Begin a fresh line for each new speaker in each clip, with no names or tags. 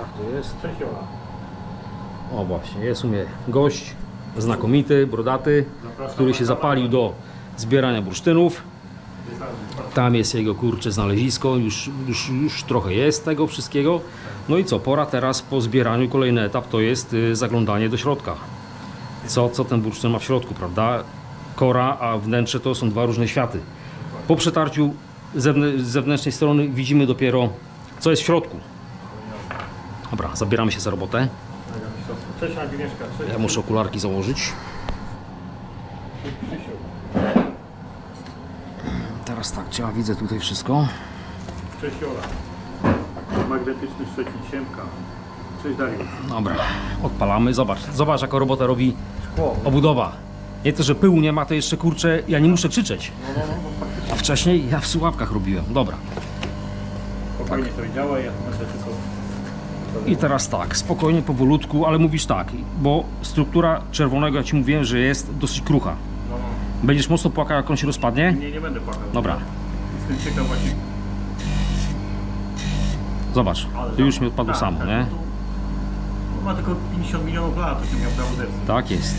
Jak to jest? O właśnie, jest u mnie gość znakomity, brodaty,
Zapraszam
który
na
się
kanał.
zapalił do zbierania bursztynów. Tam jest jego kurcze znalezisko, już, już, już trochę jest tego wszystkiego. No i co, pora teraz po zbieraniu, kolejny etap to jest y, zaglądanie do środka. Co, co ten bursztyn ma w środku, prawda? Kora, a wnętrze to są dwa różne światy. Po przetarciu zewnę- z zewnętrznej strony widzimy dopiero, co jest w środku. Dobra, zabieramy się za robotę.
Cześć Agnieszka, cześć
Ja muszę okularki założyć. Teraz tak, ja widzę tutaj wszystko?
Cześć Jola. Magnetyczny Szczecin Siemka. Cześć Dariusz.
Dobra, odpalamy. Zobacz, zobacz jaką robotę robi
Szkło.
obudowa. Nie to, że pyłu nie ma, to jeszcze kurczę, ja nie muszę krzyczeć.
No, no, no, no.
A wcześniej ja w słuchawkach robiłem. Dobra.
Spokojnie to działa, ja będę tylko...
I teraz tak, spokojnie, powolutku, ale mówisz tak, bo struktura czerwonego, ja ci mówiłem, że jest dosyć krucha.
No.
Będziesz mocno płakał, jak on się rozpadnie?
Nie, nie będę płakał.
Dobra.
Jestem ciekaw właśnie...
Zobacz,
ale
to już mi odpadło
tak,
samo,
tak,
nie?
no to- ma tylko 50 milionów lat, to się miał prawo.
Tak jest.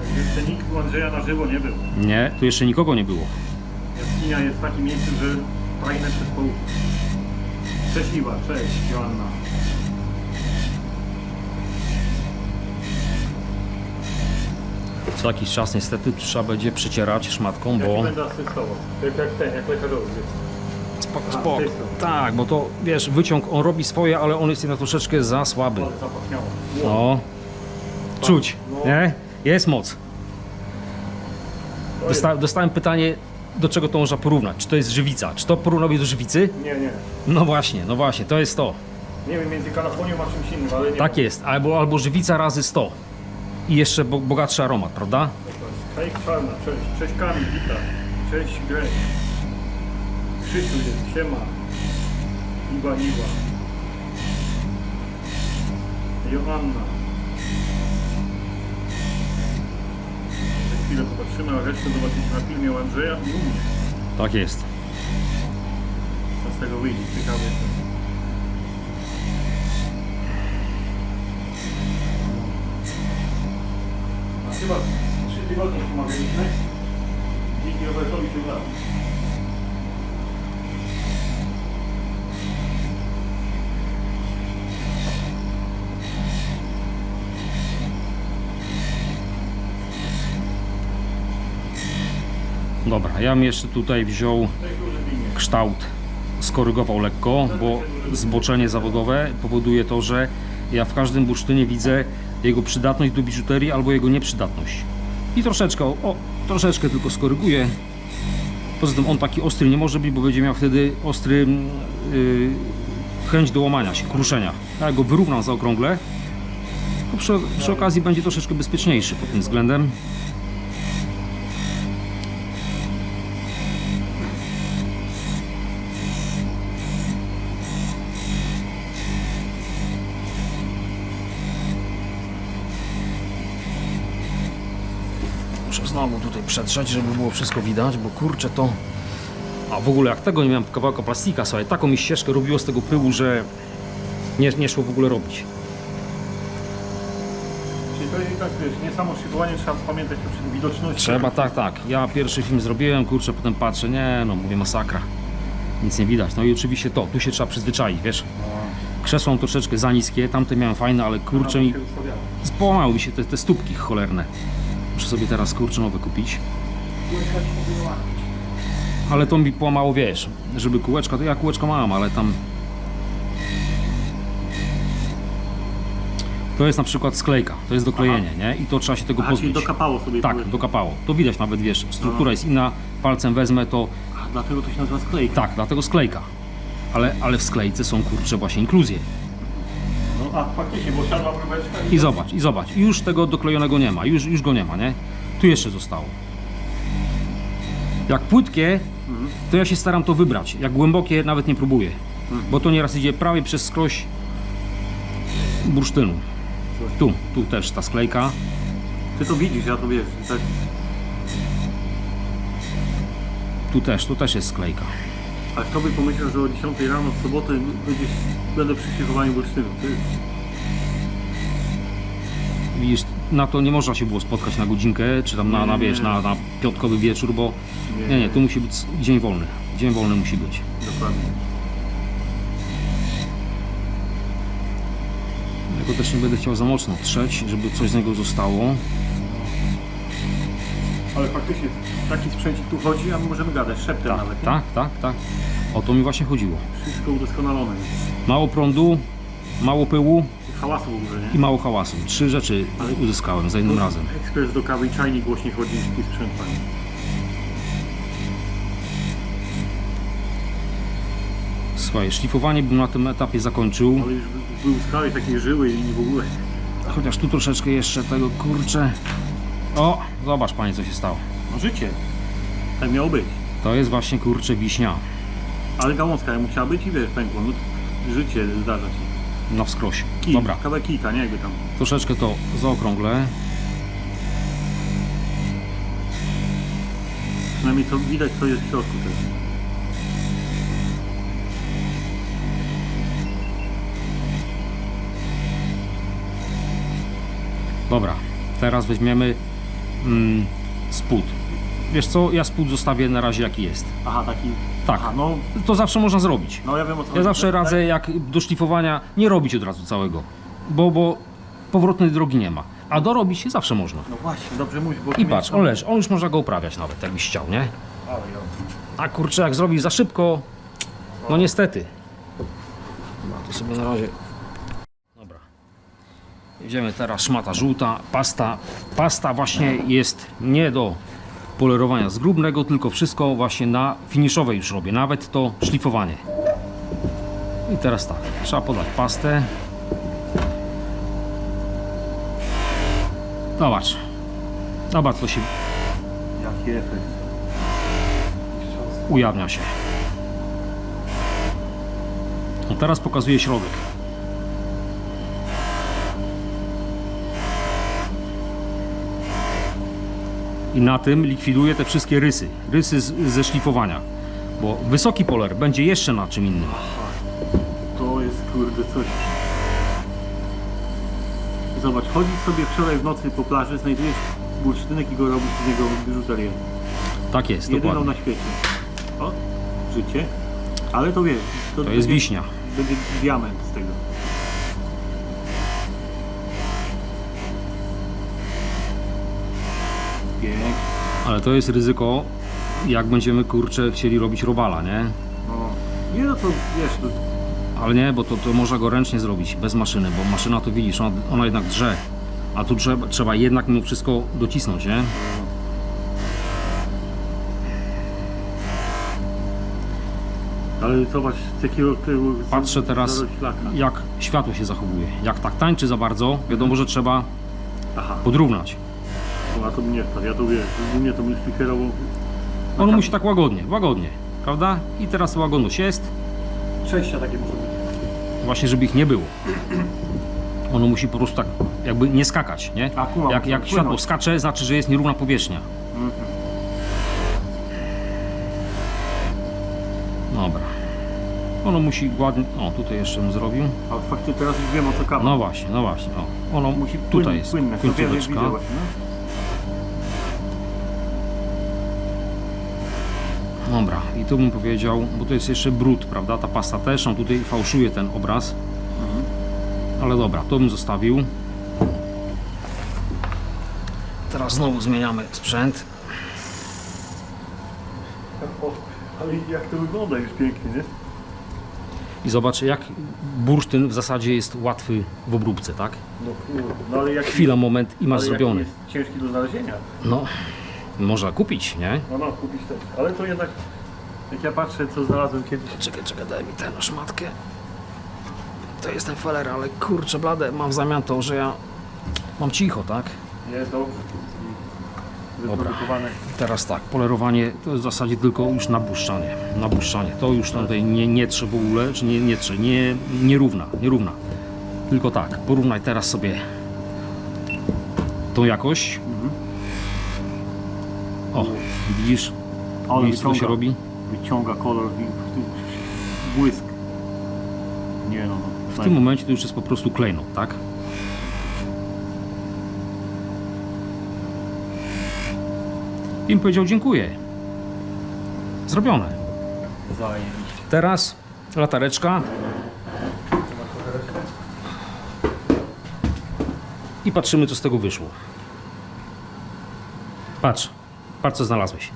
Tak, Jeszcze nikt u Andrzeja na żywo nie był.
Nie, tu jeszcze nikogo nie było.
Jaskinia jest takim miejscem, że fajne przez połów. Cześć Iwa, cześć Joanna.
Co jakiś czas niestety trzeba będzie przecierać szmatką,
Ja ci
bo...
będę asystował. Jak, jak ten, jak lekarzowy.
Spoko,
A,
spoko.
ty są.
Tak, bo to wiesz, wyciąg on robi swoje, ale on jest jednak troszeczkę za słaby.
Ale zapachniało.
No. Czuć,
No.
nie? Jest moc.
To
Dosta dostałem pytanie, do czego to można porównać. Czy to jest żywica? Czy to porównałbyś do żywicy?
Nie, nie.
No właśnie, no właśnie, to jest to.
Nie wiem, między kalafonią a czymś innym, ale nie
Tak jest, albo, albo żywica razy 100. I jeszcze bo bogatszy aromat, prawda?
Hej Czarna, cześć. Cześć Kamil, witam. Cześć Greg. Krzysiu jest, siema. Iwa, Iwa. Joanna. A resztę zobaczycie na filmie u Andrzeja i u mnie.
Tak jest.
Co z tego wyjdzie, ciekawe jestem. Chyba trzy tygodnie pomagaliśmy. Dzięki Robertowi się
Dobra, ja bym jeszcze tutaj wziął kształt, skorygował lekko, bo zboczenie zawodowe powoduje to, że ja w każdym bursztynie widzę jego przydatność do biżuterii albo jego nieprzydatność. I troszeczkę, o, troszeczkę tylko skoryguję. Poza tym on taki ostry nie może być, bo będzie miał wtedy ostry yy, chęć do łamania się, kruszenia. Ja go wyrównam zaokrągle. Przy, przy okazji będzie troszeczkę bezpieczniejszy pod tym względem. Muszę znowu tutaj przetrzeć, żeby było wszystko widać, bo kurczę to... A w ogóle jak tego nie miałem kawałka plastika, słuchaj, taką mi ścieżkę robiło z tego pyłu, że nie, nie szło w ogóle robić.
Czyli to i tak wiesz, nie samo szybowanie, trzeba pamiętać o widoczności.
Trzeba, tak, tak. Ja pierwszy film zrobiłem, kurczę, potem patrzę, nie no, mówię masakra. Nic nie widać. No i oczywiście to, tu się trzeba przyzwyczaić, wiesz. Krzesło mam troszeczkę za niskie, tamte miałem fajne, ale kurczę mi...
się ustawiało.
Połamały mi się te, te stópki cholerne. Muszę sobie teraz kurczę kupić. Ale to mi połamało, wiesz, żeby kółeczka, to ja kółeczka mam, ale tam... To jest na przykład sklejka, to jest doklejenie, nie? I to trzeba się tego
A, czyli
pozbyć.
dokapało sobie.
Tak,
były.
dokapało. To widać nawet, wiesz, struktura jest inna, palcem wezmę to...
A, dlatego to się nazywa sklejka.
Tak, dlatego sklejka. Ale, ale w sklejce są, kurczę, właśnie inkluzje.
A faktycznie, bo siadła próbeczka
I zobacz, i zobacz, i już tego doklejonego nie ma, już, już go nie ma, nie? Tu jeszcze zostało. Jak płytkie, to ja się staram to wybrać. Jak głębokie, nawet nie próbuję. Bo to nieraz idzie prawie przez skroś bursztynu. Tu, tu też ta sklejka.
Ty to widzisz, ja to wiesz. Tak.
Tu też, tu też jest sklejka.
A kto by pomyślał, że o 10 rano w sobotę będziesz, będę przy szlifowaniu bursztynu. Ty,
Widzisz, na to nie można się było spotkać na godzinkę, czy tam na, na wiesz, na, na piątkowy wieczór, bo
Nie,
nie, nie,
nie.
tu musi być dzień wolny. Dzień wolny musi być.
Dokładnie.
Ja go też nie będę chciał za mocno trzeć, żeby coś z niego zostało.
Ale faktycznie taki sprzęcik tu chodzi, a my możemy gadać szeptem
Tak,
nawet. nie?
tak, tak, tak. O to mi właśnie chodziło.
Wszystko udoskonalone.
Mało prądu, mało pyłu
I Hałasu w ogóle, nie?
i mało hałasu. Trzy rzeczy uzyskałem za jednym razem.
Ekspres do kawy i czajnik głośniej chodzi niż twój sprzęt, panie.
Słuchaj, szlifowanie bym na tym etapie zakończył.
Ale już by- był skałej takiej żyły i w ogóle.
Chociaż tu troszeczkę jeszcze tego kurczę. O, zobacz panie co się stało.
No życie. Tak miało być.
To jest właśnie kurczę wiśnia.
Ale gałązka musiała być i wiesz, pękło. No, życie zdarza się.
Na wskroś.
Kij,
Dobra,
Kawałek kijka, nie jakby tam.
troszeczkę to zaokrąglę.
Przynajmniej to widać co jest w środku też.
Dobra, teraz weźmiemy mm, spód. Wiesz co, ja spód zostawię na razie jaki jest.
Aha, taki.
Tak.
Aha, no,
To zawsze można zrobić.
no ja wiem o co
Ja
chodzi.
zawsze
Tak?
radzę jak do szlifowania nie robić od razu całego. Bo, bo powrotnej drogi nie ma. A dorobić się zawsze można.
No właśnie, dobrze mówisz, bo...
I patrz, on leży, on już można go uprawiać nawet, jakbyś chciał, nie?
Ale ja.
A kurczę, jak zrobisz za szybko, no niestety. No to sobie na razie. Jedziemy teraz szmata żółta, pasta. Pasta właśnie jest nie do polerowania zgrubnego, tylko wszystko właśnie na finiszowej już robię, nawet to szlifowanie. I teraz tak, trzeba podać pastę. Zobacz. Zobacz, to się
Jaki efekt.
ujawnia się. No teraz pokazuje środek. I na tym likwiduje te wszystkie rysy, rysy z, ze szlifowania. Bo wysoki poler będzie jeszcze na czym innym.
To jest kurde coś. Zobacz, chodzisz sobie wczoraj w nocy po plaży, znajdujesz bursztynek i go robisz z niego biżuterię.
Tak jest,
Jedyną
dokładnie.
na świecie. O, życie. Ale to wiesz,
To jest
będzie-
wiśnia.
Będzie diament z tego.
Ale to jest ryzyko, jak będziemy kurczę chcieli robić robala, nie?
No. Nie no to wiesz, to
Ale nie, bo to, to można go ręcznie zrobić, bez maszyny, bo maszyna to widzisz, ona, ona jednak drze. A tu trzeba, trzeba jednak mimo wszystko docisnąć, nie?
Ale zobacz, z jakiego tyłu
Patrzę teraz, jak światło się zachowuje. Jak tak tańczy za bardzo, wiadomo, że trzeba
Aha,
podrównać.
Na to bym nie wpadł. Ja to wiesz, mnie to bym szlifierował.
On musi tak łagodnie, łagodnie, prawda? I teraz łagodność jest,
Przejścia takie może być.
właśnie żeby ich nie było. Ono musi po prostu tak jakby nie skakać, nie?
A,
Jak, jak
płynąć.
światło skacze, znaczy, że jest nierówna powierzchnia.
Mhm.
Dobra. Ono musi ładnie... O, tutaj jeszcze bym zrobił.
A faktycznie teraz już wiem o co kawa.
No właśnie, no właśnie. O, ono
Musi
tutaj
płynne,
jest
płynne. To
końcóweczka.
widzę właśnie, no.
Dobra, i tu bym powiedział, bo to jest jeszcze brud, prawda? Ta pasta też, on tutaj fałszuje ten obraz.
Mhm.
Ale dobra, to bym zostawił. Teraz znowu zmieniamy sprzęt.
Ale jak to wygląda już pięknie, nie?
I zobacz, jak bursztyn w zasadzie jest łatwy w obróbce, tak?
No no ale jak
Chwila, moment i masz
ale
zrobiony.
jest ciężki do znalezienia.
No, można kupić, nie?
No no, kupić też. Ale to jednak, jak ja patrzę co znalazłem kiedyś.
Czekaj, czekaj, daj mi tę szmatkę. To jest ten feller, ale kurczę blade, mam w zamian to, że ja mam cicho, tak?
Jest dobrze.
Dobra. Teraz tak, polerowanie to jest w zasadzie tylko już nabłuszczanie. Nabłuszczanie. To już tutaj nie, nie trze w ogóle, czy nie, nie trze, nie, nierówna. Tylko tak, porównaj teraz sobie tą jakość. O, widzisz?
Ale
widzisz co się robi?
wyciąga kolor i błysk. Nie no.
W tym momencie to już jest po prostu klejnot, tak? I mi powiedział dziękuję. Zrobione. Teraz latareczka. I patrzymy, co z tego wyszło. Patrz, patrz, co znalazłeś.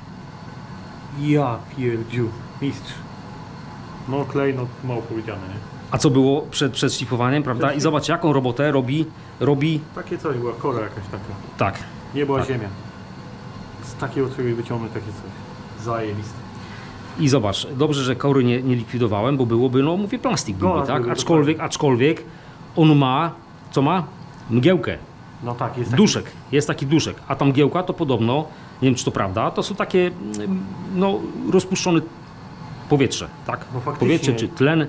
Ja pierdziu. Mistrz. No klejnot mało powiedziane, nie?
A co było przed, przed szlifowaniem, prawda? I zobacz, jaką robotę robi, robi
Takie coś była, kora jakaś taka.
tak.
Nie była
Tak.
ziemia. Z takiego czegoś wyciągnąć takie coś. Zajebiste.
I zobacz, dobrze, że kory nie, nie likwidowałem, bo byłoby, no mówię, plastik byłby,
Gola
tak? Aczkolwiek, aczkolwiek on ma, co ma? Mgiełkę,
No tak, jest taki...
duszek, jest taki duszek, a tam mgiełka to podobno, nie wiem czy to prawda, to są takie, mm, no, rozpuszczone powietrze, tak?
No
powietrze czy tlen.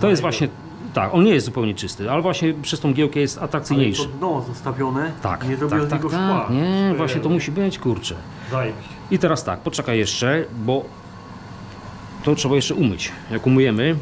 To jest właśnie, tak, on nie jest zupełnie czysty, ale właśnie przez tą mgiełkę jest
Ale
atrakcyjniejszy.
to dno zostawione.
Tak,
Nie zrobiło
tak,
z
tak,
niego
tak,
szkła.
nie, właśnie to musi być, kurczę.
Zajebiście.
I teraz tak, poczekaj jeszcze, bo to trzeba jeszcze umyć. Jak umyjemy,